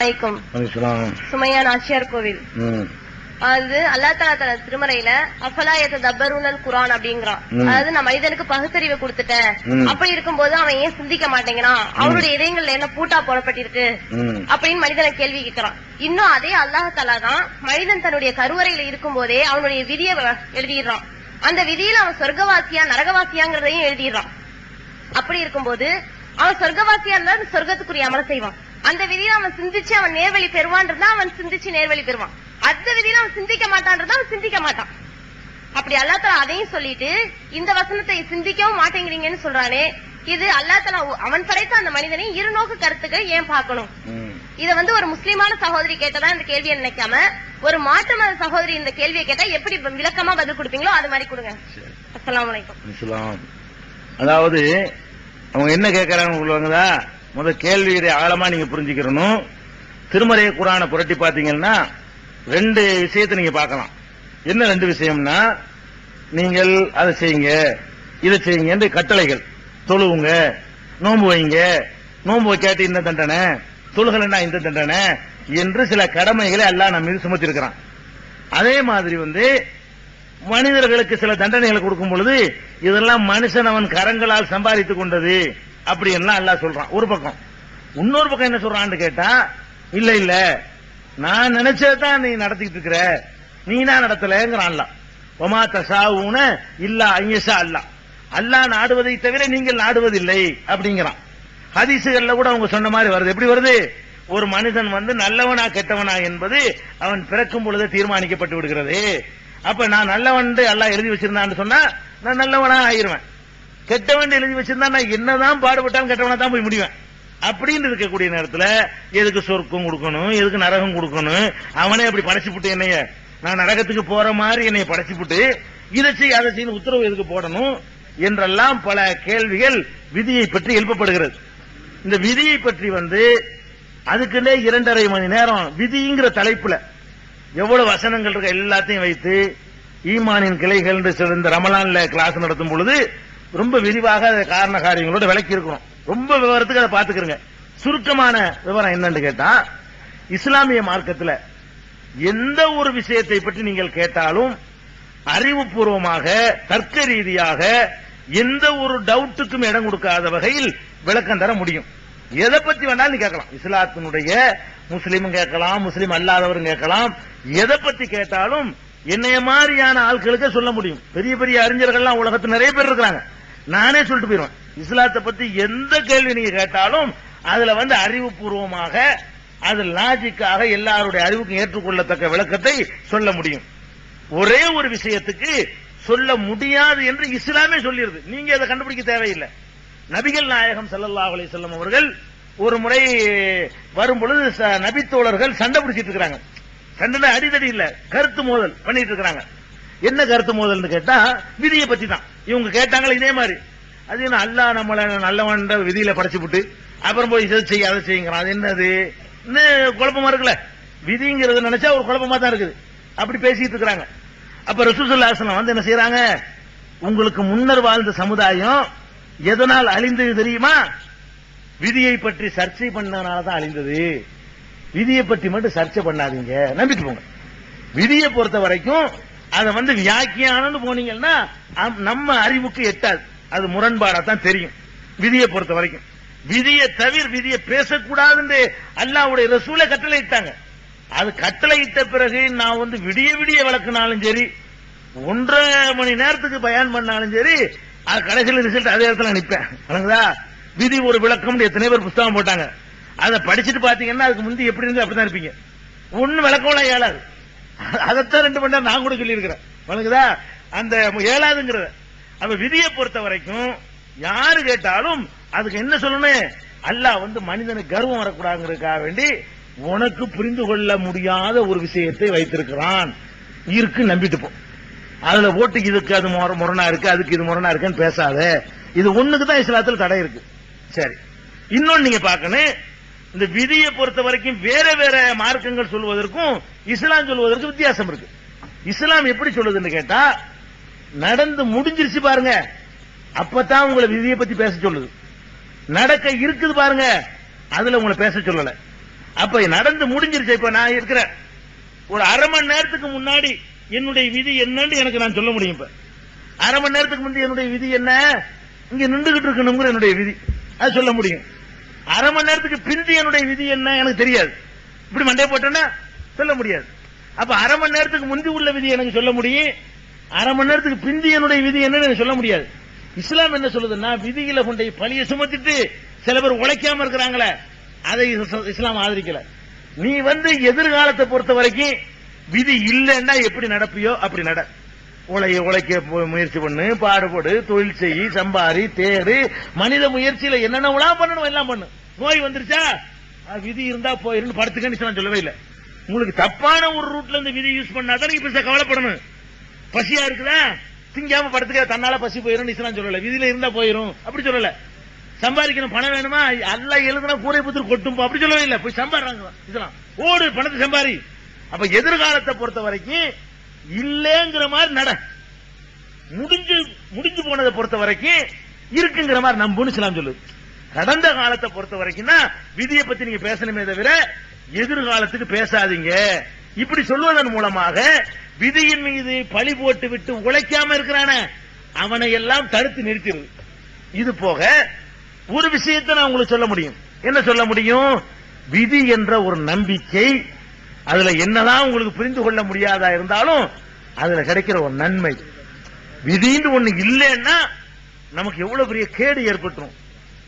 வணக்கம் அலிஸ்லாம் சுமையா நாச்சியார் கோவில். அது அல்லா தலா தன திருமறையில அஃபலாயத்த தப்பருனல் குரான் அப்படிங்கிறான். அதாவது நான் மனிதனுக்கு பகுத்தறிவை கொடுத்துட்டேன். அப்படி இருக்கும்போது அவன் ஏன் சிந்திக்க மாட்டேங்கிறான்? அவனுடைய இதயங்கள்ல என்ன பூட்டா போடப்பட்டிருக்கு அப்படின்னு மனிதனை கேள்வி கேட்கிறான். இன்னும் அதே அல்லாஹ் தலா தான் மனிதன் தன்னுடைய கருவறையில இருக்கும் போதே அவனுடைய விதியை எழுதிடுறான். அந்த விதியில அவன் சொர்க்கவாசியா நரகவாசியாங்கிறதையும் எழுதிடுறான். அப்படி இருக்கும்போது அவன் சொர்க்கவாசியா இருந்தா சொர்க்கத்துக்குரிய அமல செய்வான். அந்த விதியில அவன் சிந்திச்சு அவன் நேர்வழி பெறுவான் இருந்தா அவன் சிந்திச்சு நேர்வழி பெறுவான். அந்த விதியில அவன் சிந்திக்க மாட்டான் இருந்தா அவன் சிந்திக்க மாட்டான். அப்படி அல்லா தலா அதையும் சொல்லிட்டு இந்த வசனத்தை சிந்திக்கவும் மாட்டேங்கிறீங்கன்னு சொல்றானே இது அல்லா தலா அவன் படைத்த அந்த மனிதனை இருநோக்கு கருத்துக்கள் ஏன் பார்க்கணும்? ம். இத வந்து ஒரு முஸ்லிமான சகோதரி கேட்டதா இந்த கேள்வியை நினைக்காம ஒரு மாற்று மத சகோதரி இந்த கேள்வியை கேட்டா எப்படி விளக்கமா பதில் கொடுப்பீங்களோ அது மாதிரி கொடுங்க. அஸ்ஸலாமு அலைக்கும். அலிஸ்லாம் அதாவது அவங்க என்ன கேட்கறாங்க முதல் கேள்வி இதை ஆழமா நீங்க புரிஞ்சுக்கிறணும். திருமறை குரானை புரட்டி பாத்தீங்கன்னா ரெண்டு விஷயத்தை நீங்க பார்க்கலாம். என்ன ரெண்டு விஷயம்னா நீங்கள் அதை செய்யுங்க இதை செய்யுங்க என்று கட்டளைகள். தொழுவுங்க நோன்பு வைங்க நோன்பு வைக்காட்டி இந்த தண்டனை தொழுகலைன்னா இந்த தண்டனை என்று சில கடமைகளை எல்லாம் நம்ம மீது சுமத்திருக்கிறான். அதே மாதிரி வந்து மனிதர்களுக்கு சில தண்டனைகளை கொடுக்கும் பொழுது இதெல்லாம் மனுஷன் அவன் கரங்களால் சம்பாதித்துக் கொண்டது. அப்படி எல்லாம் அல்லாஹ் சொல்றான்? ஒரு பக்கம். இன்னொரு பக்கம் என்ன சொல்றான்னு கேட்டா இல்ல இல்ல. நான் நினைச்சதான் நீ நடத்திட்டு இருக்கிற. நீ தான் நடத்தலங்கிறான் அல்லாஹ் ஒமா தசாவுன இல்லா ஐயசா அல்லாஹ் அல்லாஹ் நாடுவதை தவிர நீங்கள் நாடுவதில்லை அப்படிங்கிறான். ஹதீசுகள்ல கூட அவங்க சொன்ன மாதிரி வருது. எப்படி வருது? ஒரு மனிதன் வந்து நல்லவனா கெட்டவனா என்பது அவன் பிறக்கும் பொழுது தீர்மானிக்கப்பட்டு விடுகிறது. அப்ப நான் நல்லவன் எல்லாம் எழுதி வச்சிருந்தான்னு சொன்னா நான் நல்லவனா ஆயிருவேன். கெட்டவன் எழுதி வச்சிருந்தா நான் என்னதான் பாடுபட்டாலும் கெட்டவனா தான் போய் முடிவேன். அப்படின்னு இருக்கக்கூடிய நேரத்துல எதுக்கு சொர்க்கம் கொடுக்கணும் எதுக்கு நரகம் கொடுக்கணும் அவனே அப்படி படைச்சுப்புட்டு என்னைய நான் நரகத்துக்கு போற மாதிரி என்னைய படைச்சுப்புட்டு இதை செய் அதை செய்ய உத்தரவு எதுக்கு போடணும் என்றெல்லாம் பல கேள்விகள் விதியை பற்றி எழுப்பப்படுகிறது. இந்த விதியை பற்றி வந்து அதுக்குள்ளே இரண்டரை மணி நேரம் விதிங்கிற தலைப்புல எவ்வளவு வசனங்கள் இருக்க எல்லாத்தையும் வைத்து ஈமானின் கிளைகள் இந்த ரமலான்ல கிளாஸ் நடத்தும் பொழுது ரொம்ப விரிவாக அதை காரண காரியங்களோட விளக்கி இருக்கணும் ரொம்ப விவரத்துக்கு அதை பாத்துக்கிறங்க சுருக்கமான விவரம் என்னன்னு கேட்டா இஸ்லாமிய மார்க்கத்தில் எந்த ஒரு விஷயத்தை பற்றி நீங்கள் கேட்டாலும் அறிவுபூர்வமாக தர்க்க ரீதியாக எந்த ஒரு டவுட்டுக்கும் இடம் கொடுக்காத வகையில் விளக்கம் தர முடியும். எதை பத்தி வேணாலும் நீ கேட்கலாம். இஸ்லாத்தினுடைய முஸ்லீமும் கேட்கலாம் முஸ்லீம் அல்லாதவரும் கேட்கலாம். எதை பத்தி கேட்டாலும் என்னைய மாதிரியான ஆட்களுக்கு சொல்ல முடியும். பெரிய பெரிய அறிஞர்கள்லாம் உலகத்தில் நிறைய பேர் இருக்கிறாங்க. நானே சொல்லிட்டு போயிருவேன் இஸ்லாத்தை பத்தி எந்த கேள்வி நீங்க கேட்டாலும் அதுல வந்து அறிவுபூர்வமாக அது லாஜிக்காக எல்லாருடைய அறிவுக்கும் ஏற்றுக்கொள்ளத்தக்க விளக்கத்தை சொல்ல முடியும். ஒரே ஒரு விஷயத்துக்கு சொல்ல முடியாது என்று இஸ்லாமே சொல்லிடுது. நீங்க அதை கண்டுபிடிக்க தேவையில்லை. நபிகள் நாயகம் சல்லல்லா அலி செல்லம் அவர்கள் ஒரு முறை வரும் பொழுது ச- நபித்தோழர்கள் சண்டை பிடிச்சிட்டு இருக்கிறாங்க. சண்டை அடிதடி இல்ல கருத்து மோதல் பண்ணிட்டு இருக்கிறாங்க. என்ன கருத்து மோதல்னு கேட்டா விதியை பத்தி தான் இவங்க கேட்டாங்களே இதே மாதிரி. அது என்ன அல்லாஹ் நம்மளை நல்லவன் விதியில படைச்சு விட்டு அப்புறம் போய் இதை செய்ய அதை செய்யுங்கிறான். அது என்னது? இன்னும் குழப்பமா இருக்குல்ல? விதிங்கிறது நினைச்சா ஒரு குழப்பமா தான் இருக்குது. அப்படி பேசிட்டு இருக்கிறாங்க. அப்ப ரசூலுல்லாஹி வந்து என்ன செய்யறாங்க உங்களுக்கு முன்னர் வாழ்ந்த சமுதாயம் எதனால் அழிந்தது தெரியுமா? விதியை பற்றி சர்ச்சை பண்ணனால தான் அழிந்தது. விதியை பற்றி மட்டும் சர்ச்சை பண்ணாதீங்க. நம்பிட்டு போங்க. விதியை பொறுத்த வரைக்கும் அதை வந்து வியாக்கியானம்னு போனீங்கன்னா நம்ம அறிவுக்கு எட்டாது. அது முரண்பாடா தான் தெரியும். விதியை பொறுத்த வரைக்கும். விதியை தவிர விதியை பேசக்கூடாதுன்னு அல்லாவுடைய ரசூலை கட்டளை இட்டாங்க அது கட்டளை இட்ட பிறகு நான் வந்து விடிய விடிய விளக்குனாலும் சரி ஒன்றரை மணி நேரத்துக்கு பயன் பண்ணாலும் சரி அது கடைசியில் ரிசல்ட் அதே இடத்துல நிற்பேன் வணங்குதா விதி ஒரு விளக்கம்னு எத்தனை பேர் புஸ்தகம் போட்டாங்க. அதை படிச்சுட்டு பாத்தீங்கன்னா அதுக்கு முந்தி எப்படி இருந்து அப்படிதான் இருப்பீங்க. ஒன்னும் விளக்கம் ஏழாது அதைத்தான் ரெண்டு மணி நேரம் நான் கூட சொல்லியிருக்கிறேன். வணங்குதா அந்த ஏழாதுங்கிறத அப்ப விதியை பொறுத்த வரைக்கும் யாரு கேட்டாலும் அதுக்கு என்ன சொல்லணும்? அல்லாஹ் வந்து மனிதனுக்கு கர்வம் வரக்கூடாதுங்கிறதுக்காக வேண்டி உனக்கு புரிந்து கொள்ள முடியாத ஒரு விஷயத்தை வைத்திருக்கிறான். இருக்கு நம்பிட்டு போ. அதுல ஓட்டுக்கு இதுக்கு அது முர- முரணா இருக்கு அதுக்கு இது முரணா இருக்குன்னு பேசாத. இது ஒண்ணுக்கு தான் இஸ்லாத்தில் தடை இருக்கு. சரி. இன்னொன்னு நீங்க பார்க்கணும். இந்த விதியை பொறுத்த வரைக்கும் வேற வேற மார்க்கங்கள் சொல்வதற்கும் இஸ்லாம் சொல்வதற்கும் வித்தியாசம் இருக்கு. இஸ்லாம் எப்படி சொல்லுதுன்னு கேட்டா நடந்து முடிஞ்சிருச்சு பாருங்க. அப்பதான் உங்களை விதியை பத்தி பேச சொல்லுது. நடக்க இருக்குது பாருங்க. அதுல உங்களை பேச சொல்லல. அப்ப நடந்து முடிஞ்சிருச்சு. இப்ப நான் இருக்கிறேன் ஒரு அரை மணி நேரத்துக்கு முன்னாடி என்னுடைய விதி என்னன்னு எனக்கு நான் சொல்ல முடியும் இப்ப. அரை மணி நேரத்துக்கு முந்தைய என்னுடைய விதி என்ன? இங்க நின்றுகிட்டு இருக்கணுங்கிற என்னுடைய விதி. அது சொல்ல முடியும். அரை மணி நேரத்துக்கு பிந்தி என்னுடைய விதி என்ன எனக்கு தெரியாது. இப்படி மண்டே போட்டேன்னா சொல்ல முடியாது. அப்ப அரை மணி நேரத்துக்கு முந்தி உள்ள விதி எனக்கு சொல்ல முடியும். அரை மணி நேரத்துக்கு பிந்தி என்னுடைய விதி என்னன்னு எனக்கு சொல்ல முடியாது. இஸ்லாம் என்ன சொல்லுதுன்னா விதியில கொண்டை பழிய சுமத்திட்டு சில பேர் உழைக்காம இருக்கிறாங்களே அதை இஸ்லாம் ஆதரிக்கல. நீ வந்து எதிர்காலத்தை பொறுத்த வரைக்கும் விதி இல்லைன்னா எப்படி நடப்பியோ அப்படி நட உழைய உழைக்க முயற்சி பண்ணு பாடுபடு தொழில் செய் சம்பாரி தேடு மனித முயற்சியில என்னென்ன பண்ணணும் எல்லாம் பண்ணு. நோய் வந்துருச்சா? விதி இருந்தா போயிருன்னு படுத்துக்கன்னு நான் சொல்லவே இல்லை. உங்களுக்கு தப்பான ஒரு ரூட்ல இருந்து விதி யூஸ் பண்ணாதான் நீங்க பெருசா கவலைப்படணும். பசியா இருக்குதா? திங்காம படுத்துக்க தன்னால பசி போயிரும் நான் சொல்லல. விதியில இருந்தா போயிரும். அப்படி சொல்லல. சம்பாதிக்கணும் பணம் வேணுமா? எல்லாம் எழுதுனா கூரை புத்தர் கொட்டும் அப்படி சொல்லவே இல்ல. போய் சம்பாடுறாங்க இதெல்லாம். ஓடு பணத்தை சம்பாரி. அப்ப எதிர்காலத்தை பொறுத்த வரைக்கும் இல்லங்கிற மாதிரி நட. முடிஞ்சு முடிஞ்சு போனதை பொறுத்த வரைக்கும் இருக்குங்கிற மாதிரி நம்புன்னு இஸ்லாம் சொல்லுது. கடந்த காலத்தை பொறுத்த வரைக்கும் தான் விதியை பத்தி நீங்க பேசணுமே தவிர எதிர்காலத்துக்கு பேசாதீங்க. இப்படி சொல்வதன் மூலமாக விதியின் மீது பழி போட்டு விட்டு உழைக்காம இருக்கிறான அவனை எல்லாம் தடுத்து நிறுத்திடுது இது போக ஒரு விஷயத்தை நான் உங்களுக்கு சொல்ல முடியும். என்ன சொல்ல முடியும்? விதி என்ற ஒரு நம்பிக்கை அதுல என்னதான் உங்களுக்கு புரிந்து கொள்ள முடியாதா இருந்தாலும் அதுல கிடைக்கிற ஒரு நன்மை. விதின்னு ஒண்ணு இல்லைன்னா நமக்கு எவ்வளவு பெரிய கேடு ஏற்பட்டுரும்.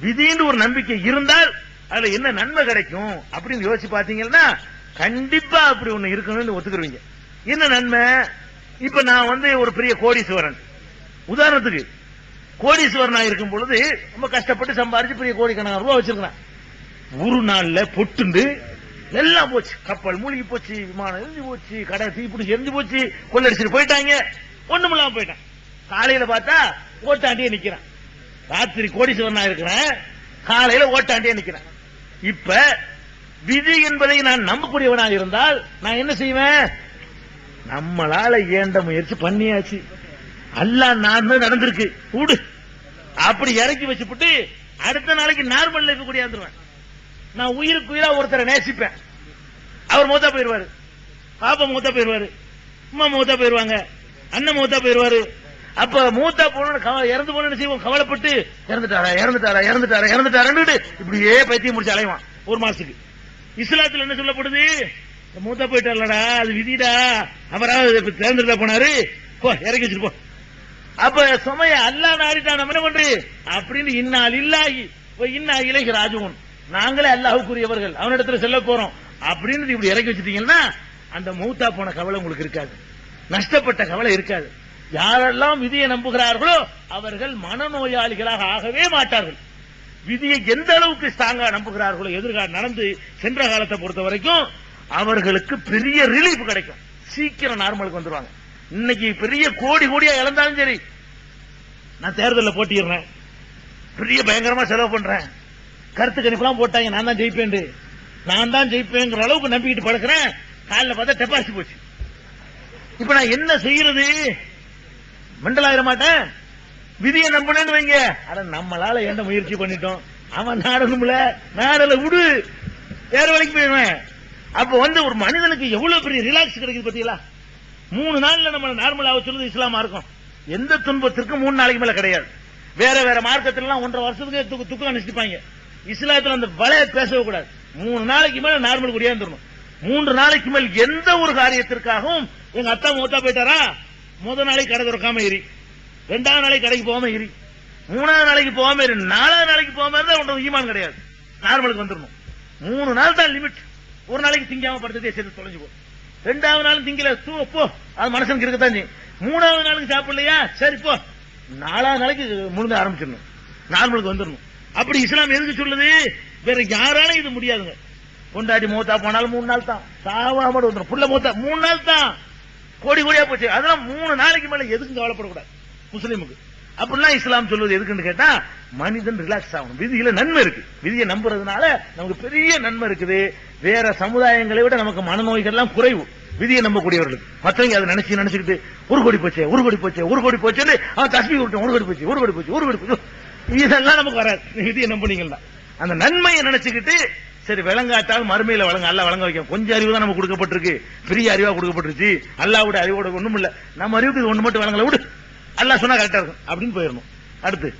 விதின்னு ஒரு நம்பிக்கை இருந்தால் அதுல என்ன நன்மை கிடைக்கும் அப்படின்னு யோசிச்சு பாத்தீங்கன்னா கண்டிப்பா அப்படி ஒண்ணு இருக்கணும்னு ஒத்துக்குருவீங்க. என்ன நன்மை? இப்ப நான் வந்து ஒரு பெரிய கோடீஸ்வரன். உதாரணத்துக்கு கோடீஸ்வரனா இருக்கும் பொழுது ரொம்ப கஷ்டப்பட்டு சம்பாரிச்சு பெரிய கோடிக்கணக்கான ரூபாய் வச்சிருக்கிறேன். ஒரு நாள்ல பொட்டுண்டு எல்லாம் போச்சு. கப்பல் மூழ்கி போச்சு விமானம் எரிஞ்சு போச்சு கடை தீப்பிடிச்சு எரிஞ்சு போச்சு கொள்ளடிச்சிட்டு போயிட்டாங்க. ஒண்ணுமில்லாம போயிட்டான். காலையில பார்த்தா ஓட்டாண்டியே நிக்கிறான். ராத்திரி கோடீஸ்வரனா இருக்கிறேன். காலையில ஓட்டாண்டியே நிக்கிறேன். இப்ப விதி என்பதை நான் நம்பக்கூடியவனாக இருந்தால் நான் என்ன செய்வேன்? நம்மளால ஏண்ட முயற்சி பண்ணியாச்சு. அல்ல நான் நடந்திருக்கு. கூடு அப்படி இறக்கி வச்சுப்புட்டு அடுத்த நாளைக்கு நார்மல் லைஃப் கூடியாந்துருவேன். நான் உயிருக்கு உயிரா ஒருத்தரை நேசிப்பேன். அவர் மூத்தா போயிருவாரு. பாப்பா மூத்தா போயிருவாரு. அம்மா மூத்தா போயிருவாங்க. அண்ணன் மூத்தா போயிருவாரு. அப்ப மூத்தா போன இறந்து போன செய்வோம்? கவலைப்பட்டு இறந்துட்டாரா இறந்துட்டாரா இறந்துட்டாரா இறந்துட்டாரன்னு இப்படியே பைத்தியம் முடிச்சு அலைவான். ஒரு மாசத்துக்கு. இஸ்லாத்துல என்ன சொல்லப்படுது? மூத்தா போயிட்டார்லடா அது விதிடா. அவராவது தேர்ந்தெடுத்தா போனாரு. போ இறக்கி வச்சிருப்போம் அப்ப சுமைய அல்லா நாடிட்டா நம்ம என்ன பண்றது? அப்படின்னு இன்னால் இல்லாகி இன்னா இலகி ராஜுவன். நாங்களே அல்லாஹுக்குரியவர்கள் அவனிடத்துல செல்ல போறோம். அப்படின்னு இப்படி இறக்கி வச்சுட்டீங்கன்னா அந்த மூத்தா போன கவலை உங்களுக்கு இருக்காது. நஷ்டப்பட்ட கவலை இருக்காது. யாரெல்லாம் விதியை நம்புகிறார்களோ அவர்கள் மனநோயாளிகளாக ஆகவே மாட்டார்கள். விதியை எந்த அளவுக்கு ஸ்ட்ராங்கா நம்புகிறார்களோ எதிர்காலம் நடந்து சென்ற காலத்தை பொறுத்த வரைக்கும் அவர்களுக்கு பெரிய ரிலீஃப் கிடைக்கும். சீக்கிரம் நார்மலுக்கு வந்துருவாங்க. இன்னைக்கு பெரிய கோடி கோடியா இழந்தாலும் சரி நான் தேர்தலில் போட்டிடுறேன் பெரிய பயங்கரமா செலவு பண்றேன். கருத்து கணிப்புலாம் போட்டாங்க. நான் தான் ஜெயிப்பேன் நான் தான் ஜெயிப்பேங்கிற அளவுக்கு நம்பிக்கிட்டு படுக்கிறேன். காலில் பார்த்தா டெபாசிட் போச்சு. இப்ப நான் என்ன செய்யறது? மண்டல மாட்டேன். விதியை நம்பினேன்னு வைங்க. அட நம்மளால என்ன முயற்சி பண்ணிட்டோம்? அவன் நாடணும்ல நாடல விடு. வேற வேலைக்கு போயிடுவேன். அப்ப வந்து ஒரு மனிதனுக்கு எவ்வளவு பெரிய ரிலாக்ஸ் கிடைக்குது பாத்தீங்களா? மூணு நாள்ல நம்ம நார்மல் ஆக இஸ்லாமா இருக்கும். எந்த துன்பத்திற்கும் மூணு நாளைக்கு மேல கிடையாது. வேற வேற மார்க்கத்துல ஒன்றரை வருஷத்துக்கு துக்கம் அனுப்பிச்சிப்பாங்க இஸ்லாத்துல அந்த வலைய பேசவே கூடாது. மூணு நாளைக்கு மேல நார்மல் குடியாந்துடணும் மூன்று நாளைக்கு மேல் எந்த ஒரு காரியத்திற்காகவும் எங்க அத்தா மூத்தா போயிட்டாரா? முதல் நாளைக்கு கடை திறக்காம இரு. ரெண்டாவது நாளைக்கு கடைக்கு போகாம இரு. மூணாவது நாளைக்கு போகாம இரு. நாலாவது நாளைக்கு போகாம இருந்தா உனக்கு ஈமான் கிடையாது. நார்மலுக்கு வந்துடணும் மூணு நாள் தான் லிமிட் ஒரு நாளைக்கு திங்காம படுத்ததே சேர்த்து தொலைஞ்சு போ. ரெண்டாவது நாள் திங்கல தூ போ. அது மனுஷனுக்கு இருக்கத்தான் செய்யும். மூணாவது நாளுக்கு சாப்பிடலையா? சரி போ. நாலாவது நாளைக்கு முழுங்க ஆரம்பிச்சிடணும். நார்மலுக்கு வந்துடணும் அப்படி இஸ்லாம் எதுக்கு சொல்லுது? வேற யாராலும் இது முடியாதுங்க. கொண்டாடி மூத்தா போனாலும் மூணு நாள் தான். சாவாம வந்துடும் புள்ள மூத்தா மூணு நாள் தான். கோடி கோடியா போச்சு. அதெல்லாம் மூணு நாளைக்கு மேல எதுக்கும் கவலைப்படக்கூடாது. முஸ்லீமுக்கு. அப்படிலாம் இஸ்லாம் சொல்லுவது எதுக்குன்னு கேட்டா மனிதன் ரிலாக்ஸ் ஆகணும். விதியில நன்மை இருக்கு. விதியை நம்புறதுனால நமக்கு பெரிய நன்மை இருக்குது. வேற சமுதாயங்களை விட நமக்கு மனநோய்கள் எல்லாம் குறைவு. விதியை நம்பக்கூடியவர்களுக்கு. மற்றவங்க அதை நினைச்சு நினைச்சுக்கிட்டு ஒரு கோடி போச்சே ஒரு கோடி போச்சே ஒரு கோடி போச்சுன்னு அவன் தஸ்மி விட்டு ஒரு கோடி போச்சு ஒரு கோடி போச்சு ஒரு கோடி போச்சு. இதெல்லாம் நமக்கு வராது. இது என்ன பண்ணீங்கன்னா அந்த நன்மையை நினைச்சுக்கிட்டு சரி விளங்காட்டாலும் மறுமையில வழங்க அல்ல வழங்க வைக்கும். கொஞ்சம் அறிவு தான் நமக்கு கொடுக்கப்பட்டிருக்கு. பெரிய அறிவா கொடுக்கப்பட்டிருச்சு. அல்லாவோட அறிவோட ஒண்ணும் இல்ல நம்ம அறிவுக்கு இது ஒண்ணு மட்டும் வழங்கல விடு. அல்லாஹ் சொன்னா கரெக்டா இருக்கும். அப்படின்னு போயிடணும். அடுத்து